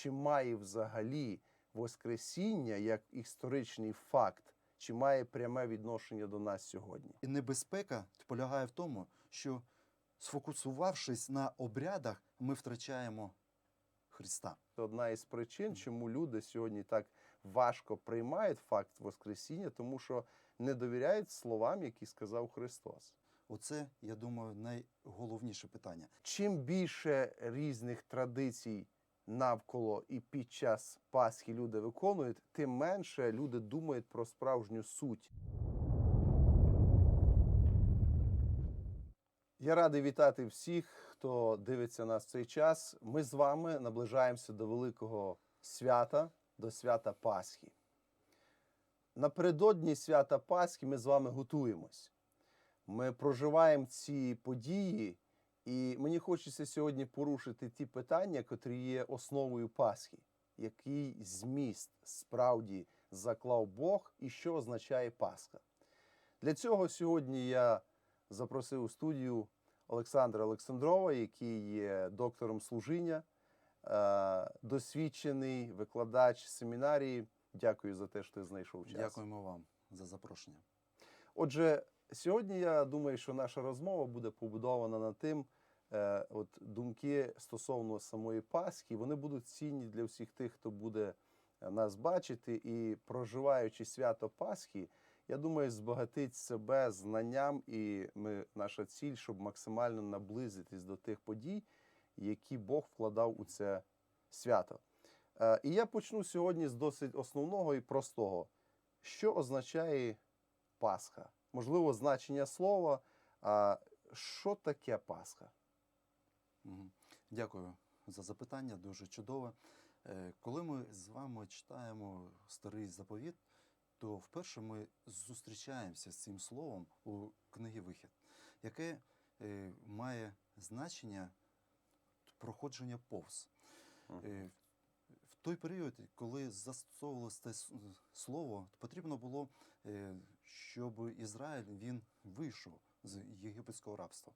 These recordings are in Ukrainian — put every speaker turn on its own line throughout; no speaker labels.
чи має взагалі Воскресіння як історичний факт, чи має пряме відношення до нас сьогодні?
І небезпека полягає в тому, що сфокусувавшись на обрядах, ми втрачаємо Христа.
Це одна із причин, чому люди сьогодні так важко приймають факт Воскресіння, тому що не довіряють словам, які сказав Христос.
Оце, я думаю, найголовніше питання.
Чим більше різних традицій навколо і під час Пасхи люди виконують, тим менше люди думають про справжню суть. Я радий вітати всіх, хто дивиться нас в цей час. Ми з вами наближаємося до великого свята, до свята Пасхи. Напередодні свята Пасхи ми з вами готуємось. Ми проживаємо ці події, і мені хочеться сьогодні порушити ті питання, котрі є основою Пасхи. Який зміст справді заклав Бог і що означає Пасха? Для цього сьогодні я запросив у студію Олександра Олександрова, який є доктором служіння, е, досвідчений викладач семінарії. Дякую за те, що ти знайшов час.
Дякуємо вам за запрошення.
Отже, сьогодні я думаю, що наша розмова буде побудована на тим, е, от думки стосовно самої Пасхи, вони будуть цінні для всіх тих, хто буде е, нас бачити, і проживаючи свято Пасхи, я думаю, збагатить себе знанням, і ми, наша ціль, щоб максимально наблизитись до тих подій, які Бог вкладав у це свято. Е, І я почну сьогодні з досить основного і простого. Що означає Пасха? Можливо, значення слова. А що таке Пасха?
Дякую за запитання, дуже чудове. Е, Коли ми з вами читаємо старий заповіт, то вперше ми зустрічаємося з цим словом у книгі Вихід, яке е, має значення проходження повз. Той період, коли застосовувалося це слово, потрібно було, е, щоб Ізраїль він вийшов з єгипетського рабства.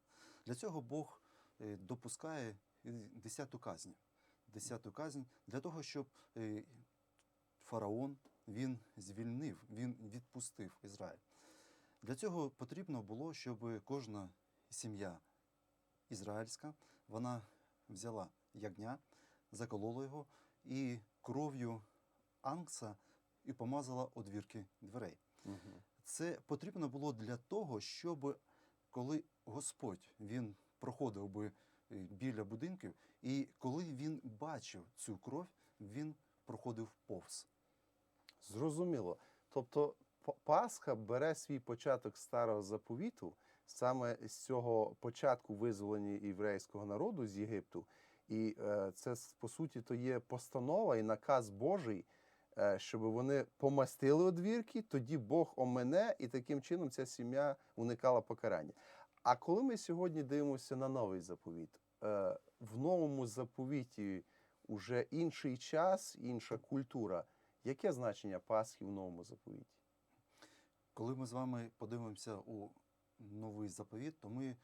Для цього Бог е, допускає е, десяту казнь. Десяту казнь для того, щоб фараон він звільнив, він відпустив Ізраїль. Для цього потрібно було, щоб кожна сім'я ізраїльська вона взяла ягня, заколола його і кров'ю ангса і помазала одвірки дверей. Це потрібно було для того, щоб коли Господь він проходив би е, біля будинків, і коли він бачив цю кров, він проходив повз.
Зрозуміло. Тобто Пасха бере свій початок старого заповіту, саме з цього початку визволення єврейського народу з Єгипту. І е, це по суті то є постанова і наказ Божий, е, щоб вони помастили одвірки, тоді Бог омене, і таким чином ця сім'я уникала покарання. А коли ми сьогодні дивимося на новий заповіт, е, в новому заповіті вже інший час, інша культура. Яке значення Пасхи в новому заповіті?
Коли ми з вами подивимося у новий заповіт, то ми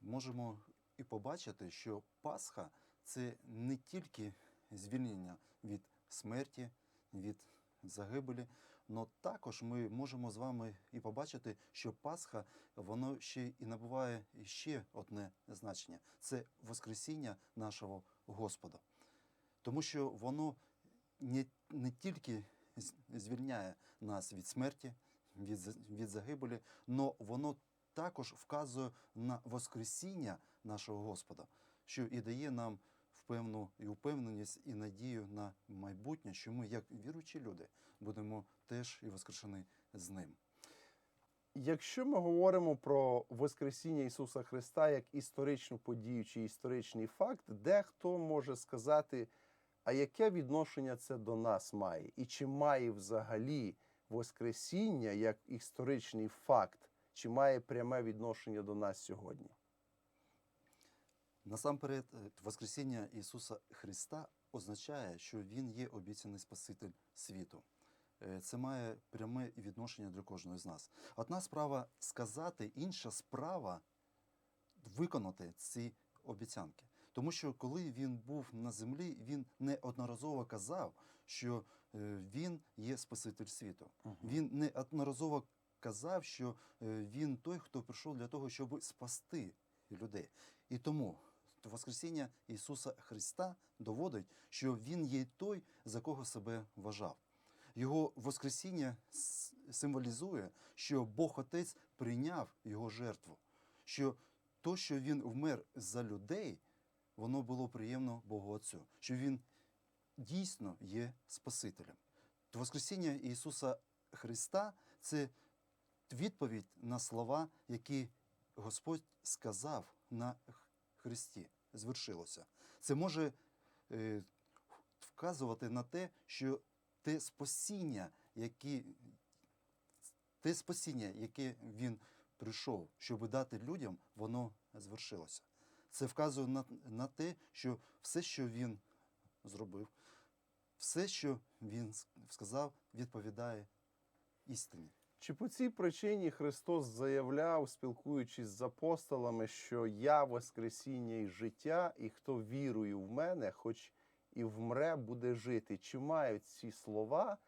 можемо і побачити, що Пасха це не тільки звільнення від смерті, від загибелі, але також ми можемо з вами і побачити, що Пасха воно ще і набуває ще одне значення це Воскресіння нашого Господа. Тому що воно не, не тільки звільняє нас від смерті, від, від загибелі, але воно також вказує на Воскресіння нашого Господа, що і дає нам впевну і впевненість, і надію на майбутнє, що ми, як віруючі люди, будемо теж і воскрешені з ним.
Якщо ми говоримо про Воскресіння Ісуса Христа як історичну подію чи історичний факт, дехто може сказати, а яке відношення це до нас має? І чи має взагалі Воскресіння як історичний факт, чи має пряме відношення до нас сьогодні?
Насамперед, е, Воскресіння Ісуса Христа означає, що Він є обіцяний Спаситель світу. Е, Це має пряме відношення для кожного з нас. Одна справа сказати, інша справа виконати ці обіцянки. Тому що коли він був на землі, він неодноразово казав, що е, він є Спаситель світу. Він неодноразово казав, що він той, хто прийшов для того, щоб спасти людей. І тому Воскресіння Ісуса Христа доводить, що Він є той, за кого себе вважав. Його Воскресіння символізує, що Бог Отець прийняв його жертву, що то, що він вмер за людей, воно було приємно Богу Отцю, що він дійсно є Спасителем. Воскресіння Ісуса Христа це відповідь на слова, які Господь сказав на Христі. Звершилося. Це може е, вказувати на те, що те спасіння, яке, те спасіння, яке він прийшов, щоб дати людям, воно звершилося. Це вказує на, на те, що все, що він зробив, все, що він сказав, відповідає істині.
Чи по цій причині Христос заявляв, спілкуючись з апостолами, що я Воскресіння і життя, і хто вірує в мене, хоч і вмре, буде жити? Чи мають ці слова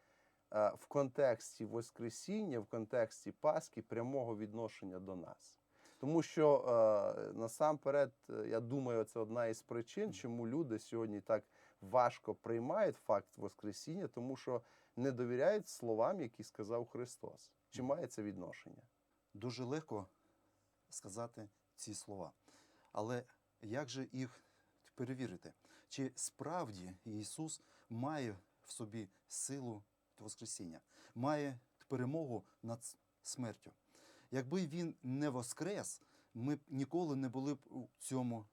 е, в контексті Воскресіння, в контексті Пасхи прямого відношення до нас? Тому що е, насамперед, е, я думаю, це одна із причин, чому люди сьогодні так важко приймають факт Воскресіння, тому що не довіряють словам, які сказав Христос. Чи має це відношення?
Дуже легко сказати ці слова. Але як же їх перевірити? Чи справді Ісус має в собі силу Воскресіння, має перемогу над смертю? Якби він не воскрес, ми б ніколи не були б у цьому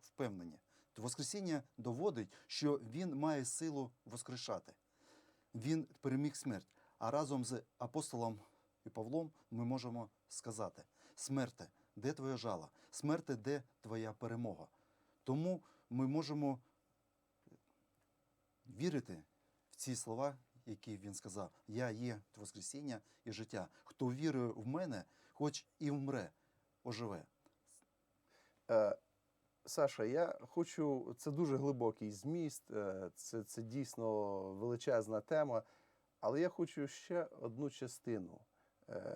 впевнені. Воскресіння доводить, що він має силу воскрешати. Він переміг смерть. А разом з апостолом і Павлом ми можемо сказати: смерте, де твоя жала? Смерте, де твоя перемога? Тому ми можемо вірити в ці слова, які він сказав: Я є Воскресіння і життя. Хто вірує в мене, хоч і вмре, оживе.
Е, Саша, я хочу. Це дуже глибокий зміст, е, це, це дійсно величезна тема. Але я хочу ще одну частину,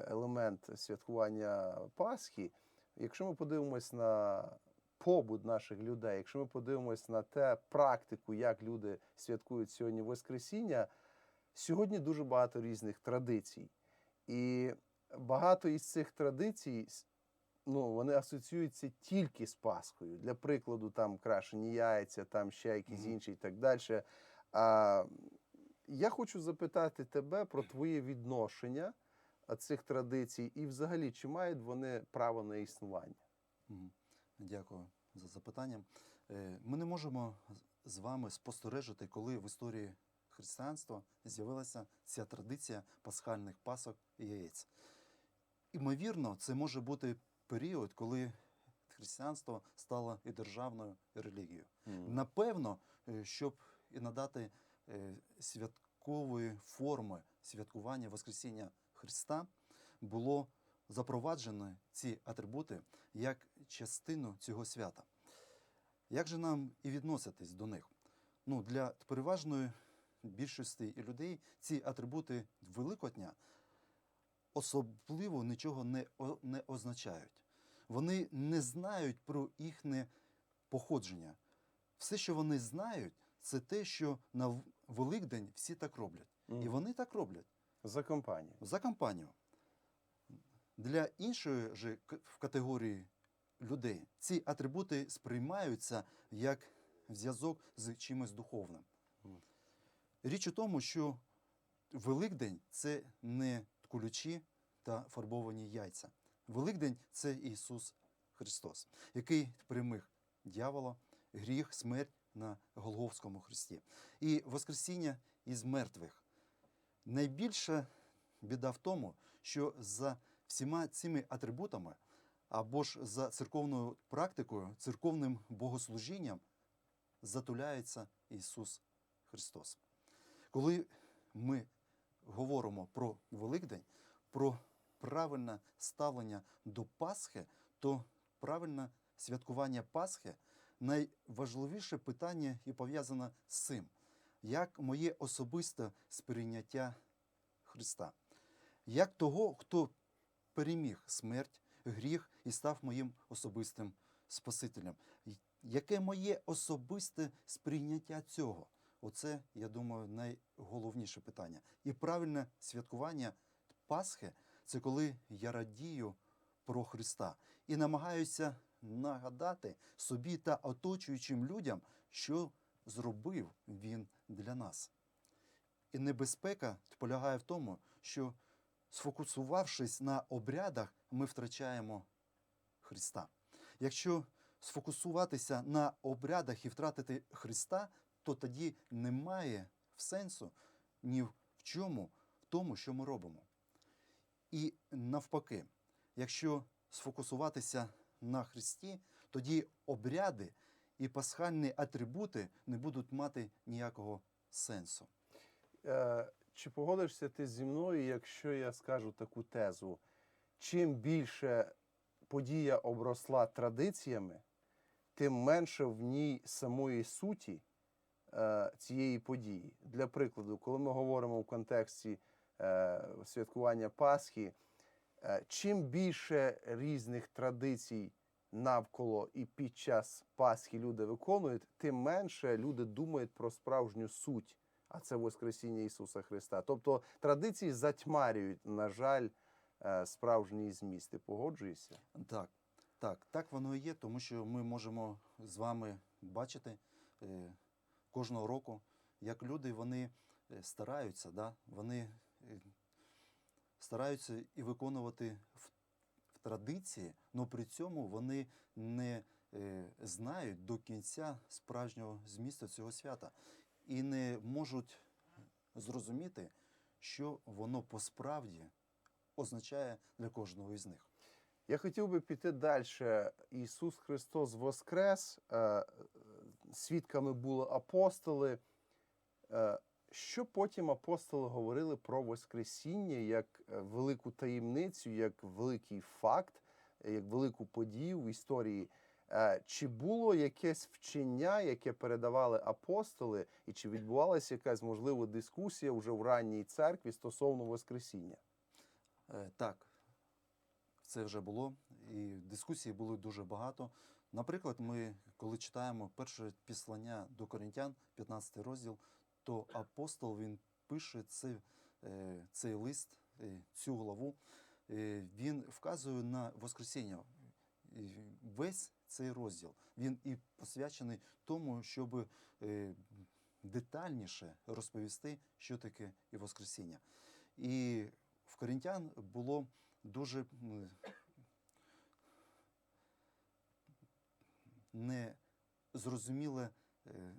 елемент святкування Пасхи. Якщо ми подивимось на побут наших людей, якщо ми подивимось на те практику, як люди святкують сьогодні Воскресіння, сьогодні дуже багато різних традицій. І багато із цих традицій ну, вони асоціюються тільки з Пасхою. Для прикладу, там крашені яйця, там ще якісь інші і так далі. А, я хочу запитати тебе про твоє відношення цих традицій, і взагалі, чи мають вони право на існування?
Дякую за запитання. Е, Ми не можемо з- вами спостережити, коли в історії християнства з'явилася ця традиція пасхальних пасок і яєць. Імовірно, це може бути період, коли християнство стало і державною релігією. Напевно, е, щоб і надати е, святкової форми святкування Воскресіння Христа, було запроваджено ці атрибути як частину цього свята. Як же нам і відноситись до них? Ну, для переважної більшості людей ці атрибути Великодня особливо нічого не, о- не означають. Вони не знають про їхнє походження. Все, що вони знають, це те, що на Великдень всі так роблять. І вони так роблять
За компанію.
за компанію. Для іншої ж в категорії людей ці атрибути сприймаються як зв'язок з чимось духовним. Річ у тому, що Великдень це не ключі та фарбовані яйця. Великдень це Ісус Христос, який переміг дьявола, гріх, смерть на Голговському хресті. І Воскресіння із мертвих. Найбільша біда в тому, що за всіма цими атрибутами або ж за церковною практикою, церковним богослужінням затуляється Ісус Христос. Коли ми говоримо про Великдень, про правильне ставлення до Пасхи, то правильне святкування Пасхи найважливіше питання і пов'язане з цим, як моє особисте сприйняття Христа, як того, хто переміг смерть, гріх і став моїм особистим Спасителем. Яке моє особисте сприйняття цього? Оце, я думаю, найголовніше питання. І правильне святкування Пасхи це коли я радію про Христа і намагаюся нагадати собі та оточуючим людям, що зробив Він для нас. І небезпека полягає в тому, що сфокусувавшись на обрядах, ми втрачаємо Христа. Якщо сфокусуватися на обрядах і втратити Христа, то тоді немає сенсу ні в чому, в тому, що ми робимо. І навпаки, якщо сфокусуватися на Христі, тоді обряди і пасхальні атрибути не будуть мати ніякого сенсу.
Е, Чи погодишся ти зі мною, якщо я скажу таку тезу? Чим більше подія обросла традиціями, тим менше в ній самої суті е, цієї події. Для прикладу, коли ми говоримо в контексті е, святкування Пасхи, е, чим більше різних традицій навколо і під час Пасхи люди виконують, тим менше люди думають про справжню суть а це Воскресіння Ісуса Христа. Тобто традиції затьмарюють, на жаль, е, справжній зміст. Ти погоджуєшся?
Так, так, так воно і є, тому що ми можемо з вами бачити е, кожного року, як люди вони е, стараються, да? вони стараються і виконувати в, традиції, але при цьому вони не е, знають до кінця справжнього змісту цього свята і не можуть зрозуміти, що воно посправді означає для кожного із них.
Я хотів би піти далі. Ісус Христос Воскрес, е, е, свідками були апостоли. Що потім апостоли говорили про Воскресіння як е, велику таємницю, як великий факт, е, як велику подію в історії? Е, Чи було якесь вчення, яке передавали апостоли, і чи відбувалася якась можливо дискусія вже в ранній церкві стосовно Воскресіння?
Так, це вже було, і дискусій було дуже багато. Наприклад, ми, коли читаємо перше післання до Коринтян, 15 розділ, то апостол він пише цей, е, цей лист, е, цю главу, е, він вказує на Воскресіння. Весь цей розділ він і посвячений тому, щоб детальніше розповісти, що таке і Воскресіння. І в коринтян було дуже незрозуміле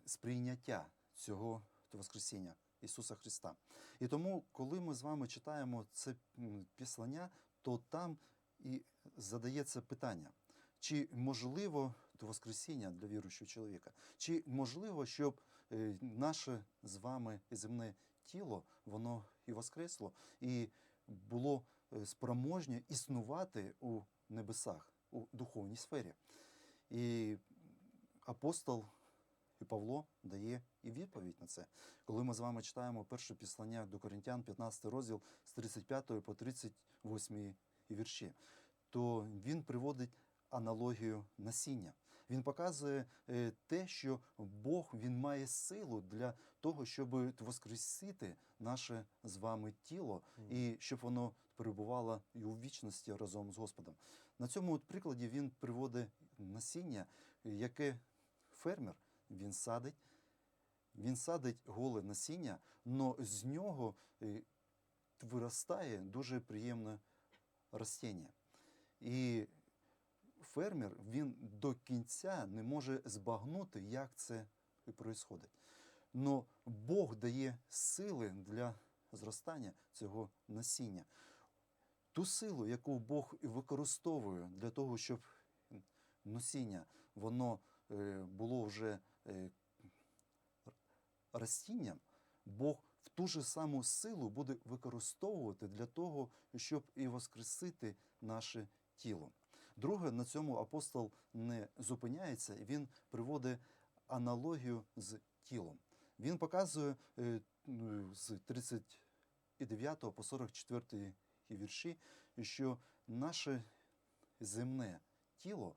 сприйняття цього Воскресіння Ісуса Христа. І тому, коли ми з вами читаємо це післання, то там і задається питання, чи можливо то Воскресіння для віруючого чоловіка, чи можливо, щоб е, наше з вами земне тіло, воно і воскресло, і було е, спроможне існувати у небесах, у духовній сфері. І апостол і Павло дає і відповідь на це. Коли ми з вами читаємо перше післання до Коринтян, 15 розділ з 35 по 38 вірші, то він приводить аналогію насіння. Він показує е, те, що Бог він має силу для того, щоб воскресити наше з вами тіло, і щоб воно перебувало і у вічності разом з Господом. На цьому от прикладі він приводить насіння, яке фермер він садить, він садить голе насіння, але з нього е, виростає дуже приємне ростіння. І фермер він до кінця не може збагнути, як це відбувається. Но Бог дає сили для зростання цього насіння. Ту силу, яку Бог використовує для того, щоб насіння воно е, було вже е, ростінням, Бог в ту ж саму силу буде використовувати для того, щоб і воскресити наше тіло. Друге, на цьому апостол не зупиняється, він приводить аналогію з тілом. Він показує е, ну, з 39 по 44 вірші, що наше земне тіло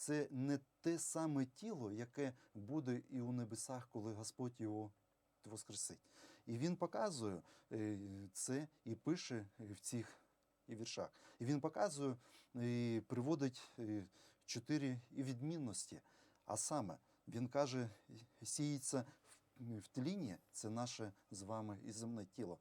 це не те саме тіло, яке буде і у небесах, коли Господь його воскресить. І він показує е, це і пише в цих віршах. І він показує і приводить е, чотири відмінності. А саме, він каже, сіється в- тлінні, це наше з вами і земне тіло,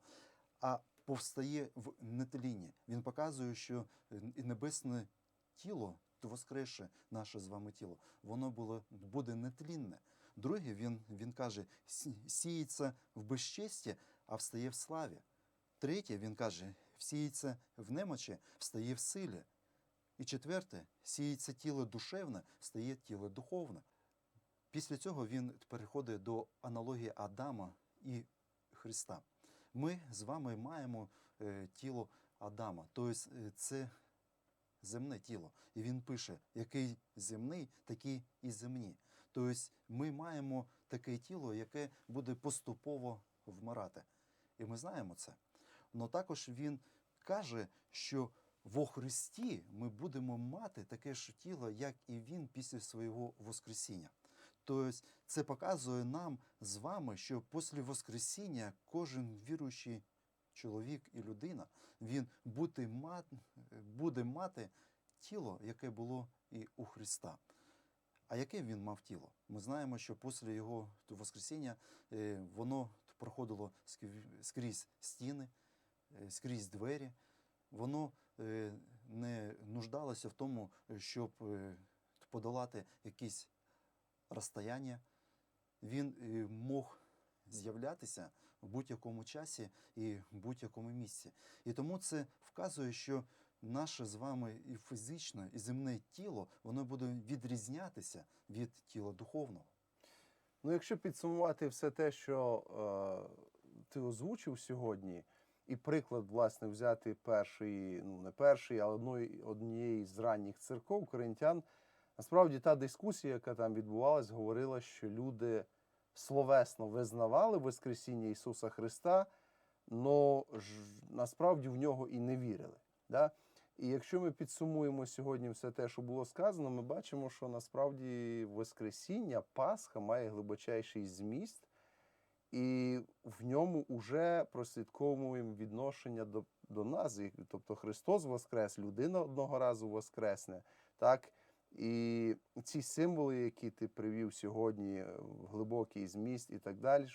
а повстає в нетлінні. Він показує, що е, небесне тіло, воскреше наше з вами тіло, воно було, буде нетлінне. Друге, він, він каже, «Сі- сіється в безчесті, а встає в славі. Третє, він каже, сіється в немочі, встає в силі. І четверте, сіється тіло душевне, стає тіло духовне. Після цього він переходить до аналогії Адама і Христа. Ми з вами маємо е, тіло Адама, тобто е, це земне тіло. І він пише, який земний, такий і земні. Тобто ми маємо таке тіло, яке буде поступово вмирати. І ми знаємо це. Але також він каже, що во Христі ми будемо мати таке ж тіло, як і він після свого Воскресіння. Тобто це показує нам з вами, що після Воскресіння кожен віруючий чоловік і людина він буде мати, буде мати тіло, яке було і у Христа. А яке він мав тіло? Ми знаємо, що після його Воскресіння е, воно проходило скрізь стіни, е, скрізь двері. Воно е, не нуждалося в тому, щоб подолати якісь розстояння. Він мог з'являтися в будь-якому часі і в будь-якому місці. І тому це вказує, що наше з вами і фізичне, і земне тіло, воно буде відрізнятися від тіла духовного.
Ну, якщо підсумувати все те, що е, ти озвучив сьогодні, і приклад, власне, взяти перший, ну не перший, але одної, однієї з ранніх церков коринтян, насправді та дискусія, яка там відбувалась, говорила, що люди словесно визнавали Воскресіння Ісуса Христа, але насправді в нього і не вірили. Да? І якщо ми підсумуємо сьогодні все те, що було сказано, ми бачимо, що насправді Воскресіння, Пасха має глибочайший зміст, і в ньому вже прослідковуємо відношення до, до нас. Тобто Христос Воскрес, людина одного разу Воскресне. Так? І ці символи, які ти привів сьогодні, е, глибокий зміст і так далі.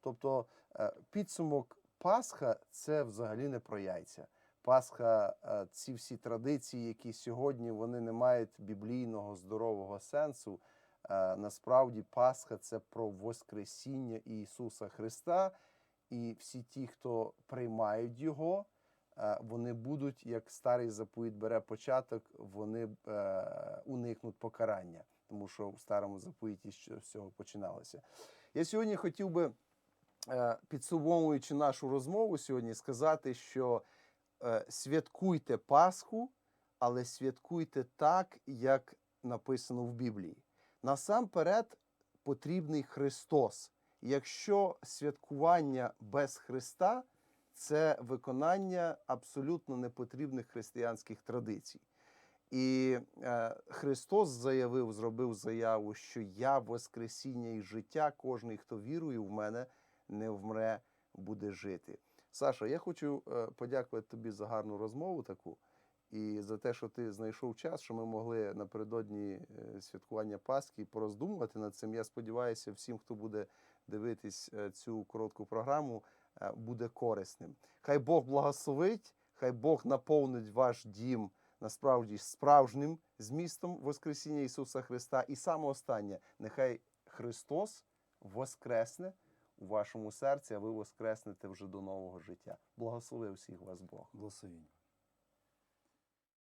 Тобто е, підсумок Пасха це взагалі не про яйця. Пасха, е, ці всі традиції, які сьогодні вони не мають біблійного здорового сенсу. Насправді Пасха це про Воскресіння Ісуса Христа, і всі ті, хто приймають Його, вони будуть, як старий заповіт бере початок, вони е, уникнуть покарання, тому що в старому заповіті з цього починалося. Я сьогодні хотів би, е, підсумовуючи нашу розмову сьогодні, сказати, що е, святкуйте Пасху, але святкуйте так, як написано в Біблії. Насамперед потрібний Христос. Якщо святкування без Христа це виконання абсолютно непотрібних християнських традицій. І е, Христос заявив, зробив заяву, що я Воскресіння і життя, кожний, хто вірує в мене, не вмре, буде жити. Саша, я хочу е, подякувати тобі за гарну розмову таку і за те, що ти знайшов час, що ми могли напередодні е, святкування Пасхи пороздумувати над цим. Я сподіваюся, всім, хто буде дивитись е, цю коротку програму, буде корисним. Хай Бог благословить, хай Бог наповнить ваш дім насправді справжнім змістом Воскресіння Ісуса Христа. І саме останнє, нехай Христос воскресне у вашому серці, а ви воскреснете вже до нового життя. Благослови всіх вас Бог.
Благословіння.